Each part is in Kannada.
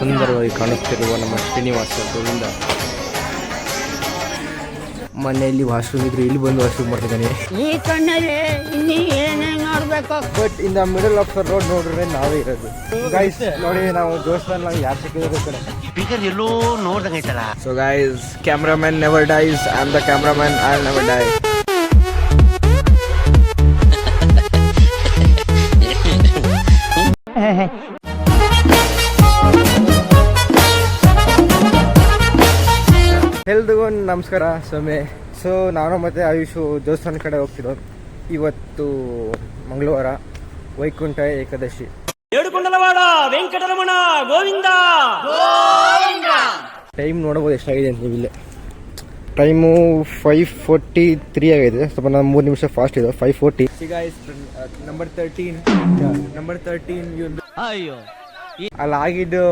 ಸುಂದರವಾಗಿ ಕಾಣುತ್ತಿರುವ ನಮ್ಮ ಶ್ರೀನಿವಾಸ ಗೋವಿಂದ. ಮನೆಯಲ್ಲಿ ವಾಶ್ರೂಮ್ ಇದ್ರೆ ಇಲ್ಲಿ ಬಂದು ವಾಶ್ರೂಮ್ ಮಾಡ್ತಿದ್ದಾನೆ. ಈ ಕಣ್ಣಲ್ಲಿ ಇನ್ನೀ ಏನೇ ನೋಡ್ಬೇಕು? But in the middle of the road ನೋಡಿದ್ರೆ ನಾವೇ ಇರೋದು. ಗೈಸ್ ನೋಡಿ ನಾವು ನಾವು ಯಾರು ಸಿಕ್ಕಿದ್ರು ಕಡೆ ಸ್ಪೀಕರ್ ಎಲ್ಲೋ ನೋಡ್ದಂಗೈತಲ್ಲ so guys cameraman never dies I am the cameraman I never die ಎಲ್ರಿಗೂ ನಮಸ್ಕಾರ ಸ್ವಾಮಿ ಸೊ ನಾನು ಮತ್ತೆ ಆಯುಷು ದೇವಸ್ಥಾನ ಕಡೆ ಹೋಗ್ತಿರೋ ಇವತ್ತು ಮಂಗಳವಾರ ವೈಕುಂಠ ಏಕಾದಶಿ. ಏಡುಕೊಂಡಲವಾಡ ವೆಂಕಟರಮಣ ಗೋವಿಂದ. ಟೈಮ್ ನೋಡ್ಬೋದು ಎಷ್ಟಾಗಿದೆ ಅಂತ ನೀವು ಇಲ್ಲೇ ಟೈಮು ಫೈವ್ ಫೋರ್ಟಿ ತ್ರೀ ಆಗಿದೆ. ಸ್ವಲ್ಪ ನಾನು ಮೂರು ನಿಮಿಷ ಫಾಸ್ಟ್ ಇದೆ. ಫೈವ್ ಫೋರ್ಟಿ ಈಗ ನಂಬರ್ ತರ್ಟೀನ್ ನಂಬರ್ ತರ್ಟೀನ್ ಅಯ್ಯೋ. ಅಲ್ಲಿ ಆಗಿದ್ದು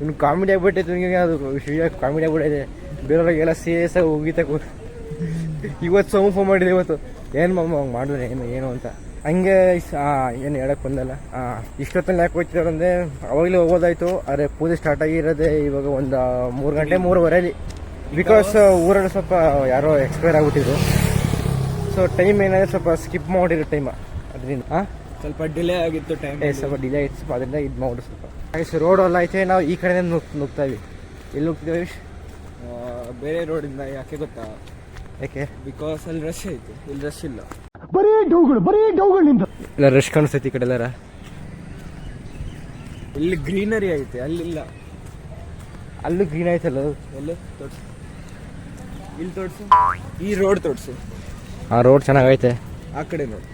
ಇನ್ನು ಕಾಮಿಡಿ ಆಗ್ಬಿಟ್ಟೈತೆ ಅದು ಕಾಮಿಡಿ ಆಗ್ಬಿಟ್ಟೈತೆ ಬೇರೆಯವ್ರಿಗೆಲ್ಲ ಸೇಸ ಹೋಗಿತ ಇವತ್ತು ಸೋಮು ಫೋನ್ ಮಾಡಿದೆ ಇವತ್ತು. ಏನು ಮಮ್ಮ ಹಂಗೆ ಮಾಡಿದ್ರೆ ಏನು ಏನು ಅಂತ. ಹಂಗೆ ಏನು ಹೇಳಕ್ಕೆ ಬಂದಲ್ಲ. ಹಾಂ ಇಷ್ಟೊತ್ತಲ್ಲಿ ಯಾಕೆ ಹೋಗ್ತಿದ್ದಾರೆ ಅಂದರೆ ಅವಾಗಲೇ ಹೋಗೋದಾಯ್ತು. ಆದರೆ ಪೂಜೆ ಸ್ಟಾರ್ಟ್ ಆಗಿರೋದೇ ಇವಾಗ ಒಂದು ಮೂರು ಗಂಟೆ ಮೂರುವರೆಲಿ. ಬಿಕಾಸ್ ಊರಲ್ಲಿ ಸ್ವಲ್ಪ ಯಾರೋ ಎಕ್ಸ್ಪೈರ್ ಆಗ್ಬಿಟ್ಟಿದ್ರು. ಸೊ ಟೈಮ್ ಏನಾದ್ರೆ ಸ್ವಲ್ಪ ಸ್ಕಿಪ್ ಮಾಡಿರೋ ಟೈಮ್ ಅದರಿಂದ ಹಾಂ ಸ್ವಲ್ಪ ಡಿಲೇ ಆಗಿತ್ತು ಟೈಮ್ ಸ್ವಲ್ಪ ಡಿಲೇ ಆಯ್ತು. ಸ್ವಲ್ಪ ಅದರಿಂದ ಇದು ಮಾಡಿ ಸ್ವಲ್ಪ. ಸೊ ರೋಡ್ ಎಲ್ಲ ಐತೆ ನಾವು ಈ ಕಡೆ ನುಗ್ ನುಗ್ತಾ ಇದ್ವಿ. ಎಲ್ಲಿ ಹೋಗ್ತಿದ್ದೇವೆ ಆಯುಷ್? ಬೇರೆ ರೋಡಿಂದ ಯಾಕೆ ಗೊತ್ತಾ? ಯಾಕೆ? ಬಿಕಾಸ್ ಅಲ್ಲಿ ರಶ್ ಐತೆ ಇಲ್ಲಿ ರಶ್ ಇಲ್ಲ. ಬರೀ ಡೌಗಳು ಬರೀ ಇಲ್ಲ ರಶ್ ಕಾಣಿಸ್ತೈತಿ ಈ ಕಡೆ ಎಲ್ಲಾರ? ಇಲ್ಲಿ ಗ್ರೀನರಿ ಐತೆ ಅಲ್ಲಿಲ್ಲ. ಅಲ್ಲೂ ಗ್ರೀನ್ ಆಯ್ತಲ್ಲ ಎಲ್ಲಿ ತೋರ್ಸು. ಇಲ್ಲಿ ತೋರ್ಸು. ಈ ರೋಡ್ ತೋರ್ಸು. ಆ ರೋಡ್ ಚೆನ್ನಾಗೈತೆ? ಆ ಕಡೆ ನೋಡು.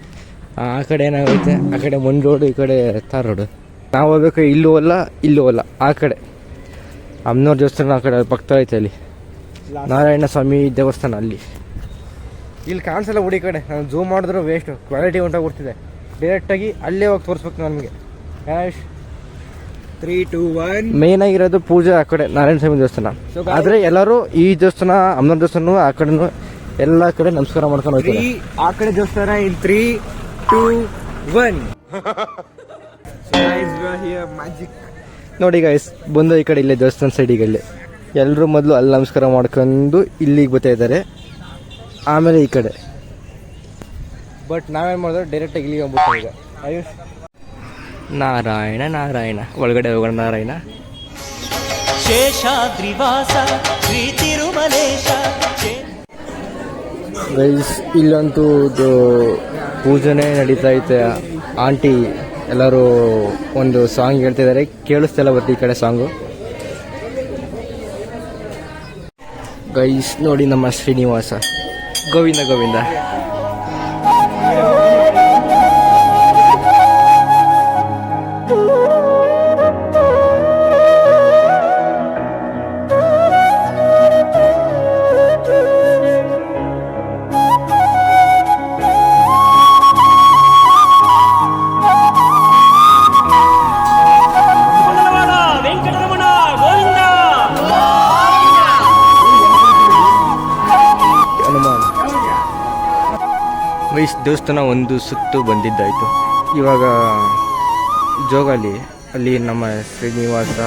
ಆ ಆ ಕಡೆ ಏನಾಗೈತೆ? ಆ ಕಡೆ ಮುಂದೆ ರೋಡ್ ಈ ಕಡೆ ತಾರ್ ರೋಡ್ ನಾವು ಹೋಗ್ಬೇಕು ಇಲ್ಲೂ ಅಲ್ಲ ಇಲ್ಲೂ ಅಲ್ಲ ಆ ಕಡೆ. ಅಮ್ಮನವ್ರ ದೇವಸ್ಥಾನ ಆ ಕಡೆ ಪಕ್ಕ ಐತೆ ಅಲ್ಲಿ. ನಾರಾಯಣ ಸ್ವಾಮಿ ದೇವಸ್ಥಾನ ಅಲ್ಲಿ. ಇಲ್ಲಿ ಕಾಣಿಸಲ್ಲ ಹುಡಿ ಕಡೆ. ನಾನು ಝೂಮ್ ಮಾಡಿದ್ರು ವೇಸ್ಟು ಕ್ವಾಲಿಟಿ ಹೊಂಟೋಗ್ಬಿಡ್ತಿದೆ ಡೈರೆಕ್ಟಾಗಿ ಅಲ್ಲೇ ಹೋಗಿ ತೋರಿಸ್ಬೇಕು ನಮಗೆ ಯಾಶ್ ತ್ರೀ ಟು ಒನ್ ಮೇನ್ ಆಗಿರೋದು ಪೂಜೆ ಆ ಕಡೆ ನಾರಾಯಣ ಸ್ವಾಮಿ ದೇವಸ್ಥಾನ. ಆದರೆ ಎಲ್ಲರೂ ಈ ದೇವಸ್ಥಾನ ಅಮ್ಮನ ದೇವಸ್ಥಾನ ಆ ಕಡೆ ಎಲ್ಲ ಕಡೆ ನಮಸ್ಕಾರ ಮಾಡ್ಕೊಂಡು ಹೋಗ್ತೀವಿ ಹೋಗ್ತಾರೆ ಆ ಕಡೆ ದೇವಸ್ಥಾನ in three two one magic ನೋಡಿ ಗೈಸ್ ಬಂದು ಈ ಕಡೆ ಇಲ್ಲೇ ದೇವಸ್ಥಾನ ಸೈಡಿಗೆ ಇಲ್ಲೇ ಎಲ್ಲರೂ ಮೊದಲು ಅಲ್ಲಿ ನಮಸ್ಕಾರ ಮಾಡ್ಕೊಂಡು ಇಲ್ಲಿಗೆ ಬರ್ತಾ ಇದ್ದಾರೆ. ಆಮೇಲೆ ಈ ಕಡೆ. ಬಟ್ ನಾವೇನು ಮಾಡಿದ್ರೆ? ಡೈರೆಕ್ಟಾಗಿ ಇಲ್ಲಿಗೆ ಹೋಗ್ಬಿಟ್ಟು ಈಗ. ಆಯುಷ್? ನಾರಾಯಣ ನಾರಾಯಣ. ಒಳಗಡೆ ಹೋಗೋಣ ನಾರಾಯಣ. ಶೇಷಾದ್ರಿವಾಸ ಶ್ರೀ ತಿರುಮಲೇಶ. ಶೇ- ಗೈಸ್ ಇಲ್ಲಂತೂ ಇದು ಪೂಜೆನೇ ನಡೀತಾ ಐತೆ. ಆಂಟಿ ಎಲ್ಲರೂ ಒಂದು ಸಾಂಗ್ ಹೇಳ್ತಿದ್ದಾರೆ. ಕೇಳಿಸ್ತೆಲ್ಲ ಬರ್ತೀವಿ ಈ ಕಡೆ ಸಾಂಗು ಗೈಸ್ ನೋಡಿ ನಮ್ಮ ಶ್ರೀನಿವಾಸ. ಗೋವಿಂದ ಗೋವಿಂದ. ಗೈಸ್ ದೇವಸ್ಥಾನ ಒಂದು ಸುತ್ತು ಬಂದಿದ್ದಾಯಿತು. ಇವಾಗ ಜೋಗಾಲಿ, ಅಲ್ಲಿ ನಮ್ಮ ಶ್ರೀನಿವಾಸ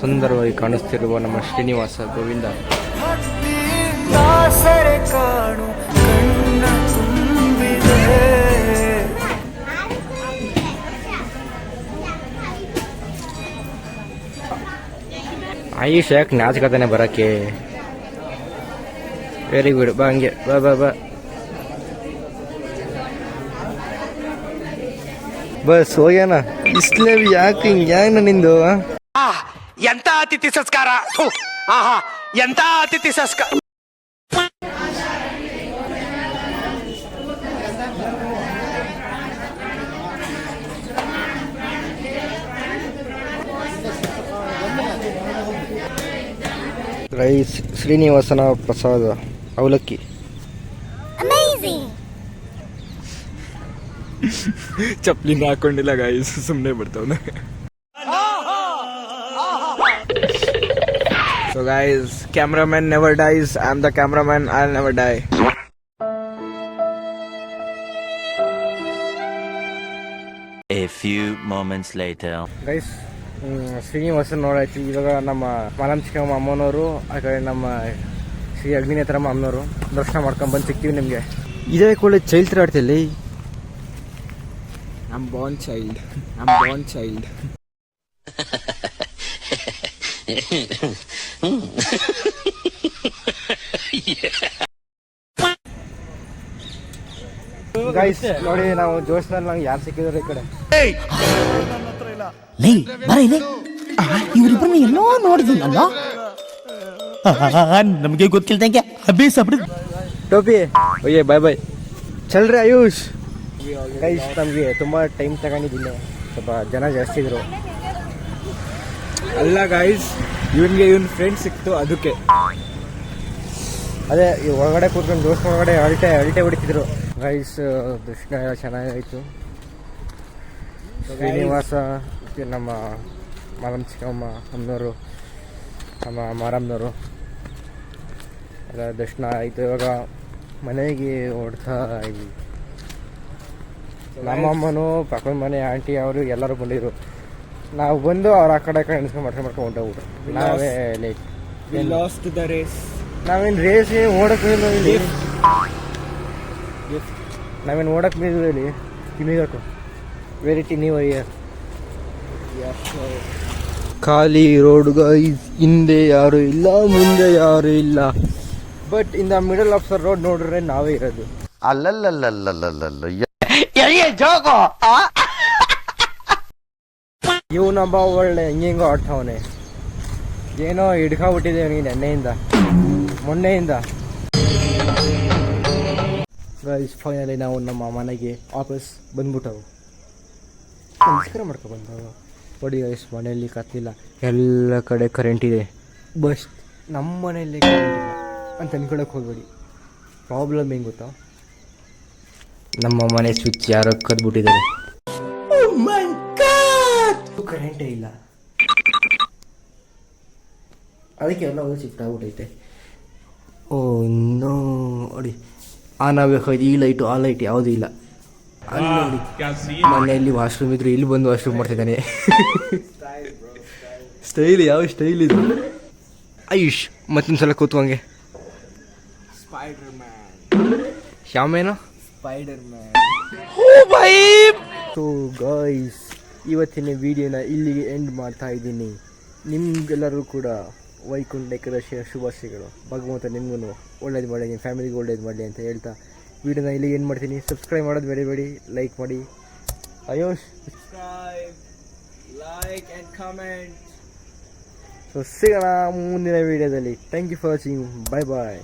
ಸುಂದರವಾಗಿ ಕಾಣಿಸ್ತಿರುವ ನಮ್ಮ ಶ್ರೀನಿವಾಸ ಗೋವಿಂದ. ಕಾಣು. ಆಯುಷ್ ಯಾಕೆ ನಾಚ್ಕತಾನೆ ಬರೋಕ್ಕೆ? ವೆರಿ ಗುಡ್ ಬಾ ಹಂಗೆ. ಬಾ ಬಾ ಬಾ. ಬಸ್ ಹೋಗ್ಯಾನ ಇಸ್ಲೇ ಯಾಕೆ ಹಿಂಗೆ, ಯಾಕೆ ನಿಂದು ಎಂತ ಅತಿಥಿ ಸಂಸ್ಕಾರ? ಎಂತ ಅತಿಥಿ ಸಂಸ್ಕಾರ? ರೈಸ್ ಶ್ರೀನಿವಾಸನ ಪ್ರಸಾದ ಅವಲಕ್ಕಿ ಚಪ್ಲಿನ ಹಾಕೊಂಡಿಲ್ಲ ಗಾಯ್ಸ್ ಸುಮ್ಮನೆ ಬರ್ತಾವನೆ so So guys, cameraman never dies. I'm the cameraman. I'll never die. A few moments later. Guys Srinivasa ನೋಡಾಯ್ತು. ಇವಾಗ ನಮ್ಮ ಮಲಂ ಚಿಕ್ಕಮ್ಮ ಅಮ್ಮನವರು ಆ ಕಡೆ ನಮ್ಮ ಶ್ರೀ ಅಗ್ನಿನೇತ್ರಮ್ಮ ಅಮ್ಮನವರು ದರ್ಶನ ಮಾಡ್ಕೊಂಡು ಬಂದು ಸಿಗ್ತೀವಿ ನಿಮಗೆ. ಇದೇ ಕೂಡ ಚೈಲ್ತ್ರ ಆಡ್ತಿಲ್ಲ ನಮ್ಮ ಬಾನ್ ಚೈಲ್ಡ್ ನಮ್ಮ ಬಾನ್ ಚೈಲ್ಡ್ ಗೈಸ್ ನೋಡಿ ನಾವು ಜೋಶ್ನಲ್ಲಿ ನಂಗೆ ಯಾರು ಸಿಕ್ಕಿದ್ರು ಈ ಕಡೆ? ಲೇ, ಬರ ಇದೆ ಇವರಿಬ್ಬರನ್ನ ಎಲ್ಲೋ ನೋಡಿದ್ದೀನಲ್ಲ ನಮಗೆ ಗೊತ್ತಿಲ್ದಂಗೆ ಅಭ್ಯಾಸ ಬಿಡು ಟೋಪಿ, ಓಯೇ, ಬಾಯ್ ಬಾಯ್. ಚಲ್ರಿ ಆಯುಷ್. ಗೈಸ್ ನಮಗೆ ತುಂಬ ಟೈಮ್ ತಗೊಂಡಿದ್ದೀನಿ. ಸ್ವಲ್ಪ ಜನ ಜಾಸ್ತಿ ಇದ್ರು. ಅಲ್ಲ ಗಾಯ್ಸ್ ಇವನ್ಗೆ ಇವನ್ ಫ್ರೆಂಡ್ ಸಿಕ್ತು ಅದಕ್ಕೆ. ಅದೇ, ಈ ಒಳಗಡೆ ಕೂತ್ಕೊಂಡು ದೋಸ್ತ ಒಳಗಡೆ ಅಲ್ಟೆ ಅಲ್ಟೆ ಹೊಡಿತಿದ್ರು. ಗೈಸ್ ದರ್ಶನ ಎಲ್ಲ ಚೆನ್ನಾಗಾಯಿತು. ಶ್ರೀನಿವಾಸ ನಮ್ಮ ಮಾರಮ್ಮ ಚಿಕ್ಕಮ್ಮ ಅಮ್ಮನವರು ನಮ್ಮ ಮಾರಮ್ಮನವರು. ಎಲ್ಲ ದರ್ಶನ ಆಯಿತು. ಇವಾಗ ಮನೆಗೆ ಓಡ್ತಾ ಇದ್ವಿ. ನಮ್ಮಮ್ಮನೂ ಪಕ್ಕದ ಮನೆ ಆಂಟಿ ಅವರು ಎಲ್ಲರೂ ಬಂದಿದ್ರು. ನಾವು ಬಂದು ಅವ್ರು ಆ ಕಡೆ ಕಡೆ ಎಣಿಸ್ಕೊಂಡು ಮಾಡ್ಕೊಂಡು ಮಾಡ್ಕೊಂಡು ಹೊಂಟೋಗ್ಬಿಟ್ರು. ನಾವೇ ಲೇಟ್ ಲಾಸ್ಟ್ ದ ರೇಸ್. ನಾವೇನು ರೇಸ್ ಓಡಕ್ಕೆ ಓಡಕ್ ಇಲ್ಲಿ. ನಾವೇನು ಓಡಕ್ಕೆ ಇಲ್ಲಿ. ಕಿಮಿಗಟ್ಟು ವೆರೈಟಿ ನ್ಯೂ ಇಯರ್ ಖಾಲಿ ರೋಡ್ ಹಿಂದೆ ಯಾರು ಇಲ್ಲ ಮುಂದೆ ಯಾರು ಇಲ್ಲ. But in the middle of the road ನೋಡ್ರೆ ನಾವೇ ಇರೋದು. ಇವನೊಬ್ಬ ಒಳ್ಳೆ ಹಿಂಗಿಂಗೋ ಆಟವನೆ ಏನೋ ಹಿಡ್ಕೊಂಬಿಟ್ಟಿದೆ ಅವನಿಗೆ ನೆನ್ನೆಯಿಂದ ಮೊನ್ನೆಯಿಂದ. ಗೈಸ್ ಫೈನಲಿ ನಾವು ನಮ್ಮ ಮನೆಗೆ ವಾಪಸ್ ಬಂದ್ಬಿಟ್ಟವು. ನಮಸ್ಕಾರ ಮಾಡ್ಕೊ ಬಂದವು ನೋಡಿ ಗೈಸ್ ಮನೆಯಲ್ಲಿ ಕತ್ತಿಲ್ಲ. ಎಲ್ಲ ಕಡೆ ಕರೆಂಟ್ ಇದೆ. ಬಸ್ ನಮ್ಮ ಮನೆಯಲ್ಲಿ ಕರೆಂಟ್ ಇಲ್ಲ. ಅಂತ ಅನ್ಕೊಳಕ್ಕೆ ಹೋಗ್ಬೇಡಿ. ಪ್ರಾಬ್ಲಮ್ ಹೆಂಗೆ ಗೊತ್ತಾ? ನಮ್ಮ ಮನೆ ಸ್ವಿಚ್ ಯಾರೋ ಕದ್ಬಿಟ್ಟಿದ್ದಾರೆ. ಕರೆಂಟೇ ಇಲ್ಲ. ಅದಕ್ಕೆ ಎಲ್ಲ ಹೋಗಿ ಶಿಫ್ಟ್ ಆಗ್ಬಿಟ್ಟೈತೆ. ಓ ಇನ್ನೂ ನೋಡಿ ಆನ್ ಆಗಬೇಕಾಯ್ತು ಈ ಲೈಟು ಆ ಲೈಟ್ ಯಾವುದೂ ಇಲ್ಲ. ಅಲ್ಲಿ ನೋಡಿ. ಮನೆಯಲ್ಲಿ ವಾಶ್ರೂಮ್ ಇದ್ರು ಇಲ್ಲಿ ಬಂದು ವಾಶ್ರೂಮ್ ಮಾಡ್ತಿದ್ದಾನೆ. ಸ್ಟೈಲ್ ಯಾವ ಸ್ಟೈಲ್ ಇದು? ಆಯುಷ್ ಮತ್ತೊಂದ್ಸಲ ಕೂತ್ಕೊಂಗೆ ಶ್ಯಾಮೇನು. ಸೊ ಗಾಯ್ಸ್ ಇವತ್ತಿನ ವಿಡಿಯೋನ ಇಲ್ಲಿಗೆ ಎಂಡ್ ಮಾಡ್ತಾ ಇದ್ದೀನಿ. ನಿಮ್ಗೆಲ್ಲರೂ ಕೂಡ ವೈಕುಂಠ ಏಕಾದಶಿಯ ಶುಭಾಶಯಗಳು. ಭಗವಂತ ನಿಮಗೂ ಒಳ್ಳೇದು ಮಾಡಲಿ ನಿಮ್ಮ ಫ್ಯಾಮಿಲಿಗೆ ಒಳ್ಳೇದು ಮಾಡಲಿ ಅಂತ ಹೇಳ್ತಾ ವಿಡಿಯೋನ ಇಲ್ಲಿ ಏನು ಮಾಡ್ತೀನಿ. ಸಬ್ಸ್ಕ್ರೈಬ್ ಮಾಡೋದು ಬೇಡಿ ಲೈಕ್ ಮಾಡಿ. ಆಯೋಶ್ like like, and comment. So ಸಿಗೋಣ ಮುಂದಿನ ವಿಡಿಯೋದಲ್ಲಿ thank you for watching bye bye